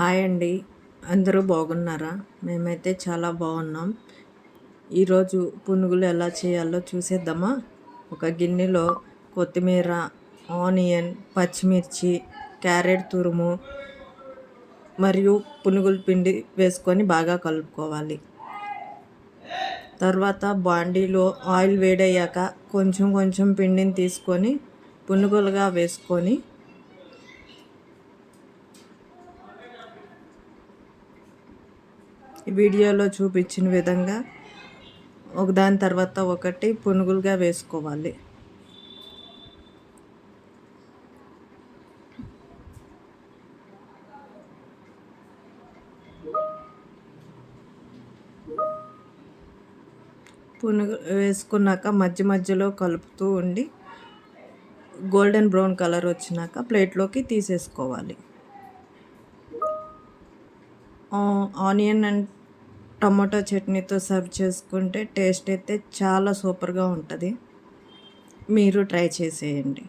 Hi అండి. అందరూ బాగున్నారా? మేమైతే చాలా బాగున్నాం. ఈరోజు పునుగులు ఎలా చేయాలో చూసేద్దామా? ఒక గిన్నెలో కొత్తిమీర ఆనియన్ పచ్చిమిర్చి క్యారెట్ తురుము మరియు పునుగుల పిండి వేసుకొని బాగా కలుపుకోవాలి. తర్వాత బాండీలో ఆయిల్ వేడయ్యాక కొంచెం కొంచెం పిండిని తీసుకొని పునుగులుగా వేసుకొని వీడియోలో చూపించిన విధంగా ఒకదాని తర్వాత ఒకటి పునుగులుగా వేసుకోవాలి. పునుగు వేసుకున్నాక మధ్య మధ్యలో కలుపుతూ ఉండి గోల్డెన్ బ్రౌన్ కలర్ వచ్చినాక ప్లేట్లోకి తీసేసుకోవాలి. ఆనియన్ అండ్ టమాటో చట్నీతో సర్వ్ చేసుకుంటే టేస్ట్ అయితే చాలా సూపర్గా ఉంటుంది. మీరు ట్రై చేసేయండి.